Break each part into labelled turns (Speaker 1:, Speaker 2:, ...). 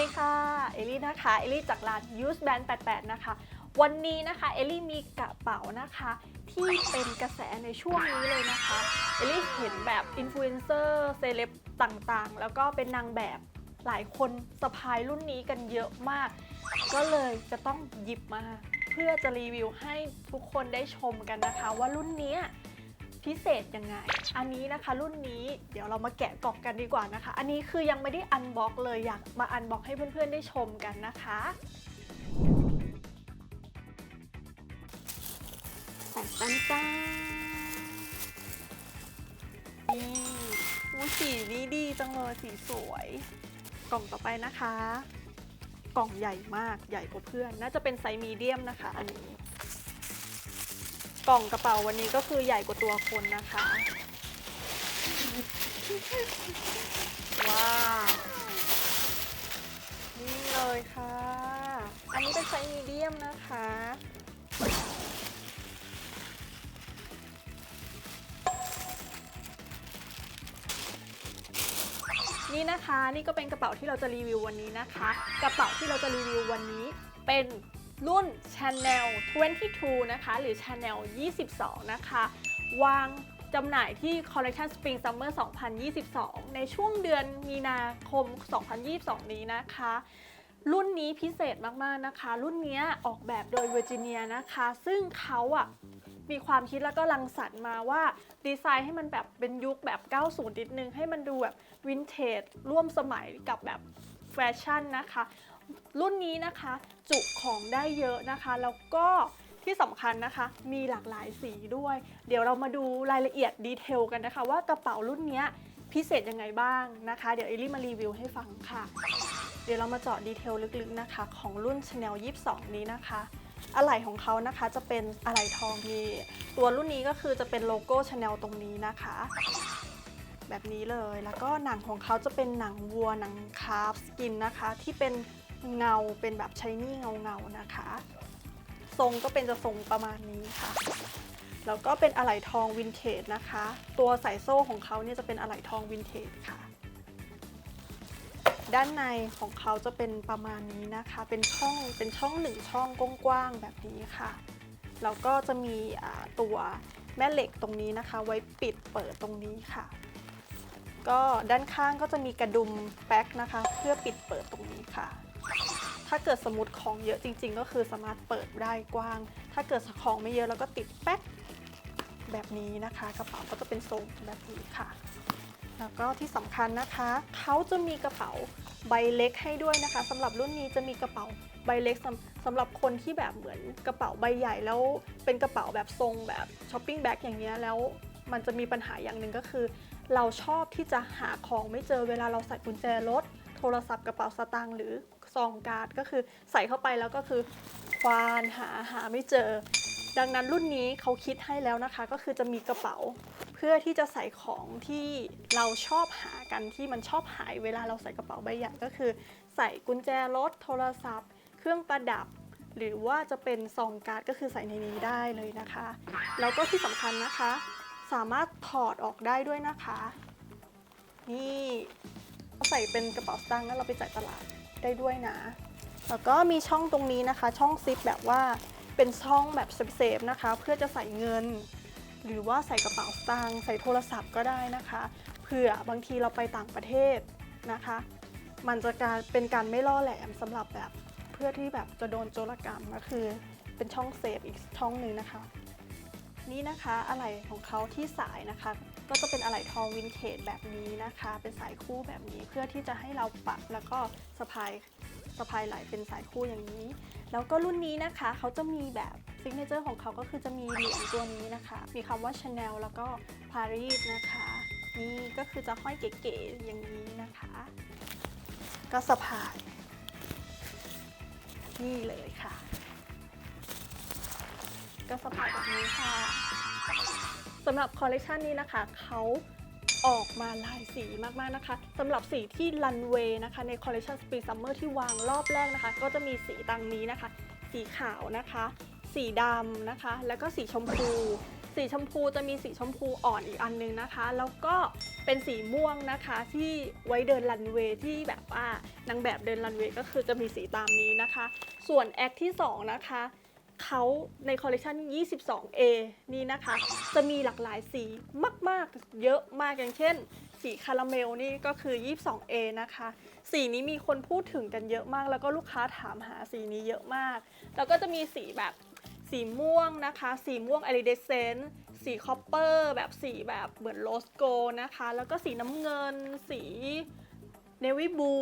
Speaker 1: ดีค่ะ เอลี่นะคะ เอลี่จากร้าน Use Band 88 นะคะ วันนี้นะคะ เอลี่มีกระเป๋านะคะที่เป็นกระแสในช่วงนี้เลยนะคะ เอลี่เห็นแบบอินฟลูเอนเซอร์เซเลบต่างๆ แล้วก็เป็นนางแบบหลายคนสะพายรุ่นนี้กันเยอะมาก ก็เลยจะต้องหยิบมา เพื่อจะรีวิวให้ทุกคนได้ชมกันนะคะ ว่ารุ่นนี้ พิเศษยังไง อันนี้นะคะรุ่นนี้เดี๋ยวเรามาแกะกล่องกันดีกว่านะคะ อันนี้คือยังไม่ได้อันบ็อกเลยอยากมาอันบ็อกให้เพื่อนๆได้ชมกันนะคะแต่ตันจ้านี่อู้สีนี้ดีจังเลยสีสวย กล่องต่อไปนะคะ กล่องใหญ่มากใหญ่กว่าเพื่อน น่าจะเป็นไซส์มีเดียมนะคะ อันนี้ กล่องกระเป๋าวันนี้ก็คือใหญ่กว่าตัวคนนะคะ ว้าวนี่เลยค่ะ อันนี้เป็นไซส์มีเดียมนะคะนี่นะคะนี่ก็เป็นกระเป๋าที่เราจะรีวิววันนี้นะคะ กระเป๋าที่เราจะรีวิววันนี้เป็น รุ่น Chanel 22 นะคะ หรือ Chanel 22 นะคะ วางจำหน่ายที่ Collection Spring Summer 2022 ในช่วงเดือนมีนาคม 2022 นี้นะคะ รุ่นนี้พิเศษมาก ๆ นะคะ รุ่นนี้ออกแบบโดย Virginia นะคะ ซึ่งเขาอะมีความคิดแล้วก็รังสรรค์มาว่า ดีไซน์ให้มันแบบเป็นยุคแบบ 90 นิดนึง ให้มันดูแบบวินเทจร่วมสมัยกับแบบแฟชั่นนะคะ รุ่นนี้นะคะ จุของได้เยอะนะคะ แล้วก็ที่สำคัญนะคะ มีหลากหลายสีด้วย เดี๋ยวเรามาดูรายละเอียดดีเทลกันนะคะ ว่ากระเป๋ารุ่นนี้พิเศษยังไงบ้างนะคะ เดี๋ยวเอลลี่มารีวิวให้ฟังค่ะ เดี๋ยวเรามาเจาะดีเทลลึกๆนะคะ ของรุ่น Chanel 22 นี้นะคะ อะไหล่ของเขานะคะจะเป็นอะไหล่ทองมีตัวรุ่นนี้ก็คือจะเป็นโลโก้ Chanel ตรงนี้นะคะ แบบนี้เลยแล้วก็หนังของเขาจะเป็นหนังวัวหนังคาร์ฟสกินนะคะ ที่เป็น เงาเป็นแบบชายนี่เงาเงาๆนะคะ ทรงก็เป็นจะทรงประมาณนี้ค่ะ แล้วก็เป็นอะไหล่ทองวินเทจนะคะ ตัวสายโซ่ของเขาเนี่ยจะเป็นอะไหล่ทองวินเทจค่ะ ด้านในของเขาจะเป็นประมาณนี้นะคะ เป็นช่องเป็นช่องหนึ่งช่องกว้างๆแบบนี้ค่ะแล้วก็จะมีตัวแม่เหล็กตรงนี้นะคะ ไว้ปิดเปิดตรงนี้ค่ะ ก็ด้านข้างก็จะมีกระดุมแป๊กนะคะ เพื่อปิดเปิดตรงนี้ค่ะ ถ้าเกิดสมมติของเยอะจริง ๆ ก็คือสามารถเปิดได้กว้าง ถ้าเกิดของไม่เยอะแล้วก็ติดแป๊กแบบนี้นะคะ กระเป๋าก็จะเป็นทรงแบบนี้ค่ะ แล้วก็ที่สำคัญนะคะเขาจะมีกระเป๋าใบเล็กให้ด้วยนะคะสำหรับรุ่นนี้จะมีกระเป๋าใบเล็กสำสำหรับคนที่แบบเหมือนกระเป๋าใบใหญ่แล้วเป็นกระเป๋าแบบทรงแบบช้อปปิ้งแบ็คอย่างเงี้ยแล้วมันจะมีปัญหาอย่างหนึ่งก็คือ เราชอบที่จะหาของไม่เจอเวลาเราใส่กุญแจรถ โทรศัพท์กระเป๋าสตางค์หรือซองการ์ดก็คือใส่เข้าไปแล้วก็คือควานหาหาไม่เจอ ดังนั้นรุ่นนี้เขาคิดให้แล้วนะคะ ก็คือจะมีกระเป๋า เพื่อที่จะใส่ของที่เราชอบหากันที่มันชอบหายเวลาเราใส่กระเป๋าใบใหญ่ก็คือ ใส่กุญแจรถ โทรศัพท์ เครื่องประดับหรือว่าจะเป็นซองการ์ดก็คือใส่ในนี้ได้เลยนะคะ แล้วก็ที่สำคัญนะคะ สามารถถอดออกได้ด้วยนะคะ นี่ใส่เป็นกระเป๋าสตางค์แล้วเราไปจ่ายตลาดได้ด้วยนะ แล้วก็มีช่องตรงนี้นะคะ ช่องซิปแบบว่าเป็นช่องแบบเซฟๆนะคะ เพื่อจะใส่เงิน หรือว่าใส่กระเป๋าสตางค์ใส่โทรศัพท์ก็ได้นะคะเผื่อบางทีเราไปต่างประเทศนะคะ มันจะการเป็นการไม่ล่อแหลมสำหรับแบบเพื่อที่แบบจะโดนโจรกรรมก็คือเป็นช่องเซฟอีกช่องหนึ่งนะคะ นี่นะคะอะไหล่ของเขาที่สายนะคะ ก็จะเป็นอะไหล่ทองวินเทจแบบนี้นะคะ เป็นสายคู่แบบนี้เพื่อที่จะให้เราปักแล้วก็สะพายสะพายไหลเป็นสายคู่อย่างนี้ แล้วก็รุ่นนี้นะคะเขาจะมีแบบซิกเนเจอร์ของเขาก็คือจะมีเหรียญตัวนี้นะคะ มีคำว่า Chanel แล้วก็ Paris นะคะ นี่ก็คือจะห้อยเก๋ๆอย่างนี้นะคะ ก็สะพาย นี่เลยค่ะ ก็สะพาแบบนี้ค่ะสำหรับคอลเลกชันนี้นะคะเขาออกมาหลายสีมากๆนะคะสำหรับสีที่รันเวย์นะคะในคอลเลกชัน Spring Summer ที่วางรอบแรกนะคะ ก็จะมีสีตังนี้นะคะ สีขาวนะคะ สีดำนะคะ แล้วก็สีชมพูสีชมพูจะมีสีชมพูอ่อนอีกอันนึงนะคะ แล้วก็เป็นเป็นสีม่วงนะคะที่ไว้เดินรันเวย์ที่แบบว่านางแบบเดินรันเวย์ก็คือจะมีสีตามนี้นะคะ ส่วนแอคที่ 2 นะคะ เขาในคอลเลคชัน 22A นี่นะคะ จะมีหลากหลายสีมาก ๆ เยอะมากอย่างเช่น สีคาราเมลนี่ก็คือ 22A นะคะ สีนี้มีคนพูดถึงกันเยอะมาก แล้วก็ลูกค้าถามหาสีนี้เยอะมาก แล้วก็จะมีสีแบบสีม่วงนะคะ สีม่วง i r i d e s c e n t สีคอปเปอร์แบบสีแบบเหมือนโรสโกนะคะ แล้วก็สีน้ำเงิน สี เนวิบู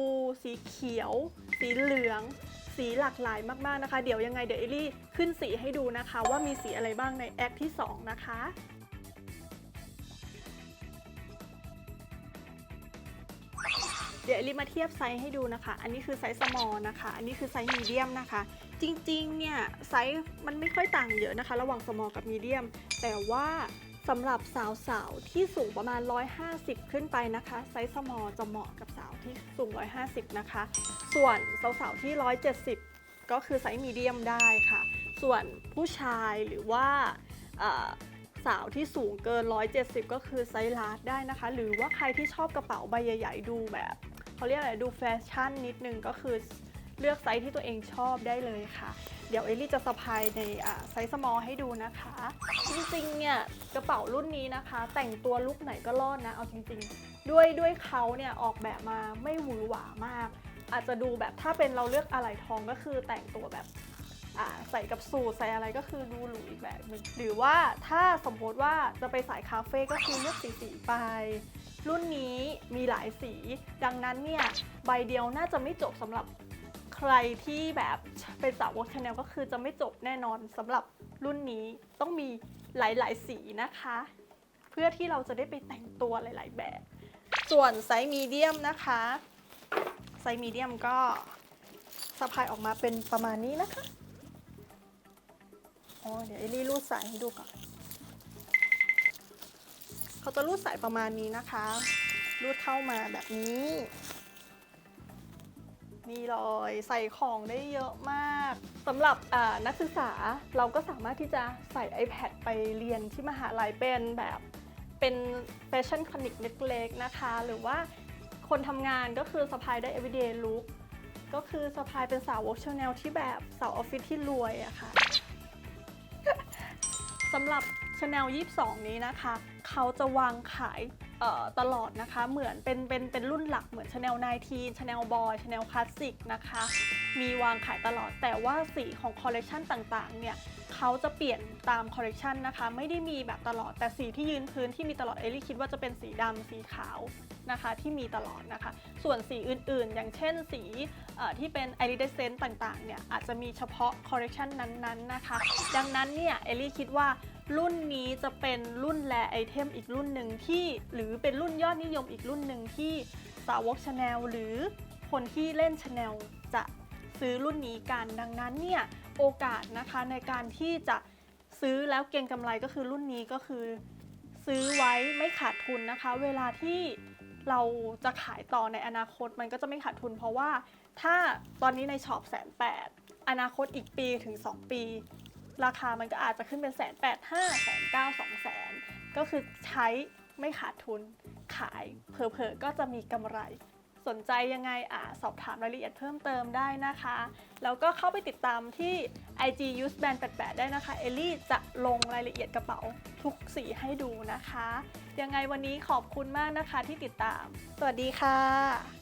Speaker 1: สีเขียว สีเหลือง สีหลากหลายมากๆนะคะ เดี๋ยวยังไงเดี๋ยวเอลี่ขึ้นสีให้ดูนะคะ ว่ามีสีอะไรบ้างในแอคที่ 2 นะคะเดี๋ยวเอลี่มาเทียบไซส์ให้ดูนะคะ อันนี้คือไซส์ small นะคะ อันนี้คือไซส์ medium นะคะ จริงๆ เนี่ยไซส์มันไม่ค่อยต่างเยอะนะคะ ระหว่าง small กับ medium แต่ว่า สำหรับสาวๆ ที่สูงประมาณ 150 ขึ้นไปนะคะ ไซส์ small จะเหมาะกับสาวที่สูง 150 นะคะ ส่วนสาวๆ ที่ 170 ก็คือไซส์ medium ได้ค่ะ ส่วนผู้ชายหรือว่าสาวที่สูงเกิน 170 ก็คือไซส์ลาร์จได้นะคะ หรือว่าใครที่ชอบกระเป๋าใบใหญ่ ๆ ดูแบบเขาเรียกอะไรดูแฟชั่นนิดนึงก็คือ เลือกไซส์ที่ตัวเองชอบได้เลยค่ะ เดี๋ยวเอลลี่จะสะพายในไซส์ small ให้ดูนะคะ จริงๆเนี่ยกระเป๋ารุ่นนี้นะคะ แต่งตัวลุคไหนก็รอดนะเอาจริงๆ ด้วยด้วยเขาเนี่ยออกแบบมาไม่หวือหวามาก อาจจะดูแบบถ้าเป็นเราเลือกอะไหล่ทองก็คือแต่งตัวแบบใส่กับสูทใส่อะไรก็คือดูหรูอีกแบบหนึ่งหรือว่าถ้าสมมติว่าจะไปสายคาเฟ่ก็คือเลือกสีสีไป รุ่นนี้มีหลายสี ดังนั้นเนี่ยใบเดียวน่าจะไม่จบสำหรับ ใครที่แบบเป็นสาวกชาแนลก็คือจะไม่จบแน่นอนสำหรับรุ่นนี้ต้องมีหลาย ๆ สีนะคะ เพื่อที่เราจะได้ไปแต่งตัวหลาย ๆ แบบ ส่วนไซส์มีเดียมนะคะ ไซส์มีเดียมก็สะพายออกมาเป็นประมาณนี้นะคะอ๋อเดี๋ยวเอลลี่รูดสายให้ดูก่อน เขาจะรูดสายประมาณนี้นะคะ รูดเข้ามาแบบนี้ เลยใส่ของได้เยอะมากสำหรับนักศึกษาเราก็สามารถที่จะใส่ iPad ไปเรียนที่มหาลัยเป็นแบบเป็นแฟชั่นคลินิกเล็กๆนะคะ หรือว่าคนทำงานก็คือสะพายได้ everyday look ก็คือสะพายเป็นสาววอล์กชาแนลที่แบบสาวออฟฟิศที่รวยอะค่ะสำหรับ Chanel 22 นี้นะคะ เขาจะวางขาย ตลอดนะคะ เหมือนเป็นเป็นเป็นรุ่นหลักเหมือน Chanel 19 Chanel Boy Chanel Classic นะคะ มีวางขายตลอดแต่ว่าสีของคอลเลกชันต่างๆ เนี่ยเขาจะเปลี่ยนตามคอลเลกชันนะคะ ไม่ได้มีแบบตลอดแต่สีที่ยืนพื้นที่มีตลอดเอลี่คิดว่าจะเป็นสีดำสีขาวนะคะที่มีตลอดนะคะ ส่วนสีอื่นๆ อย่างเช่นสีที่เป็น iridescent ต่างๆ เนี่ยอาจจะมีเฉพาะคอลเลกชันนั้นๆ นะคะ ดังนั้นเนี่ยเอลี่คิดว่า รุ่นนี้จะเป็นรุ่นแลไอเทมอีกรุ่นหนึ่งที่หรือเป็นรุ่นยอดนิยมอีกรุ่นหนึ่งที่สาวกชาแนลหรือคนที่เล่นชาแนลจะซื้อรุ่นนี้กันดังนั้นเนี่ยโอกาสนะคะในการที่จะซื้อแล้วเก็งกำไรก็คือรุ่นนี้ก็คือ ซื้อไว้ไม่ขาดทุนนะคะ เวลาที่เราจะขายต่อในอนาคตมันก็จะไม่ขาดทุน เพราะว่าถ้าตอนนี้ในช็อปแสนแปดอนาคตอีกปีถึง 2 ปี ราคามันก็อาจจะขึ้นเป็นแสนแปดห้าแสนเก้าสองแสนก็คือใช้ไม่ขาดทุนขายเผลอๆก็จะมีกำไร สนใจยังไงอะสอบถามรายละเอียดเพิ่มเติมได้นะคะ แล้วก็เข้าไปติดตามที่ IG Use Band 88 ได้นะคะ เอลลี่จะลงรายละเอียดกระเป๋าทุกสีให้ดูนะคะ ยังไงวันนี้ขอบคุณมากนะคะที่ติดตาม สวัสดีค่ะ